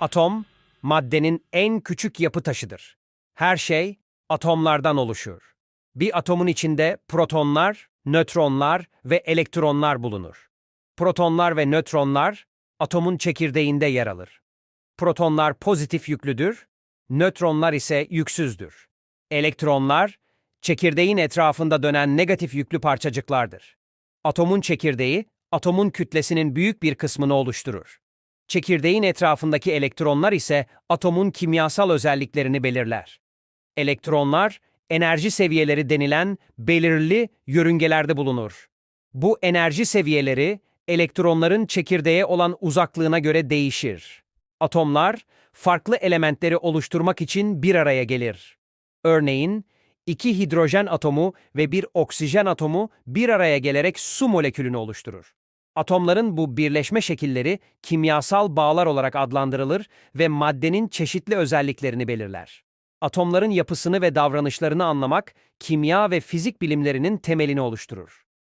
Atom, maddenin en küçük yapı taşıdır. Her şey atomlardan oluşur. Bir atomun içinde protonlar, nötronlar ve elektronlar bulunur. Protonlar ve nötronlar atomun çekirdeğinde yer alır. Protonlar pozitif yüklüdür, nötronlar ise yüksüzdür. Elektronlar, çekirdeğin etrafında dönen negatif yüklü parçacıklardır. Atomun çekirdeği, atomun kütlesinin büyük bir kısmını oluşturur. Çekirdeğin etrafındaki elektronlar ise atomun kimyasal özelliklerini belirler. Elektronlar, enerji seviyeleri denilen belirli yörüngelerde bulunur. Bu enerji seviyeleri, elektronların çekirdeğe olan uzaklığına göre değişir. Atomlar, farklı elementleri oluşturmak için bir araya gelir. Örneğin, iki hidrojen atomu ve bir oksijen atomu bir araya gelerek su molekülünü oluşturur. Atomların bu birleşme şekilleri kimyasal bağlar olarak adlandırılır ve maddenin çeşitli özelliklerini belirler. Atomların yapısını ve davranışlarını anlamak, kimya ve fizik bilimlerinin temelini oluşturur.